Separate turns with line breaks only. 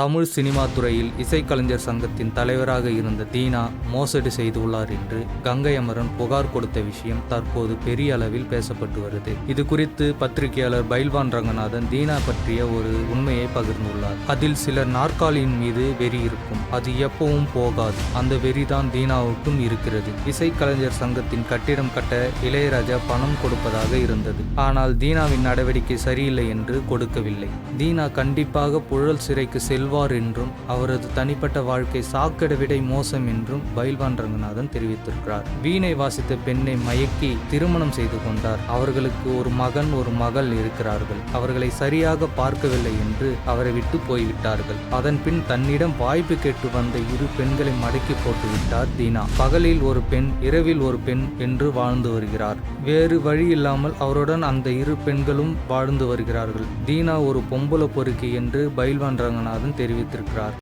Tamil cinema துறையில் இசைக்கலைஞர் சங்கத்தின் தலைவராக இருந்த தீனா மோசடி செய்துள்ளார் என்று கங்கை அமரன் புகார் கொடுத்த விஷயம் தற்போது பெரிய அளவில் பேசப்பட்டு வருது. இது குறித்து பத்திரிகையாளர் பைல்வான் ரங்கநாதன் தீனா பற்றிய ஒரு உண்மையை பகிர்ந்துள்ளார். அதில் சிலர் நாற்காலியின் மீது வெறி இருக்கும். அது எப்பவும் போகாது. அந்த வெறிதான் தீனாவுக்கும் இருக்கிறது. இசைக்கலைஞர் சங்கத்தின் கட்டிடம் கட்ட இளையராஜா பணம் கொடுப்பதாக இருந்தது. ஆனால் தீனாவின் நடவடிக்கை சரியில்லை என்று கொடுக்கவில்லை. தீனா கண்டிப்பாக புழல் சிறைக்கு செல்வார் என்றும் அவரது தனிப்பட்ட வாழ்க்கை சாக்கடை விடை மோசம் என்றும் பைல்வான் ரங்கநாதன் தெரிவித்திருக்கிறார். வீணை வாசித்த பெண்ணை மயக்கி திருமணம் செய்து கொண்டார். அவர்களுக்கு ஒரு மகன் ஒரு மகள் இருக்கிறார்கள். அவர்களை சரியாக பார்க்கவில்லை என்று அவரை விட்டு போய்விட்டார்கள். அதன் பின் தன்னிடம் வாய்ப்பு கேட்டு வந்த இரு பெண்களை மடக்கி போட்டுவிட்டார் தீனா. பகலில் ஒரு பெண் இரவில் ஒரு பெண் என்று வாழ்ந்து வருகிறார். வேறு வழி இல்லாமல் அவருடன் அந்த இரு பெண்களும் வாழ்ந்து வருகிறார்கள். தீனா ஒரு பொம்பளை பொறுக்கி என்று பைல்வான் ரங்கநாதன் தெரிவித்திருக்கிறார்.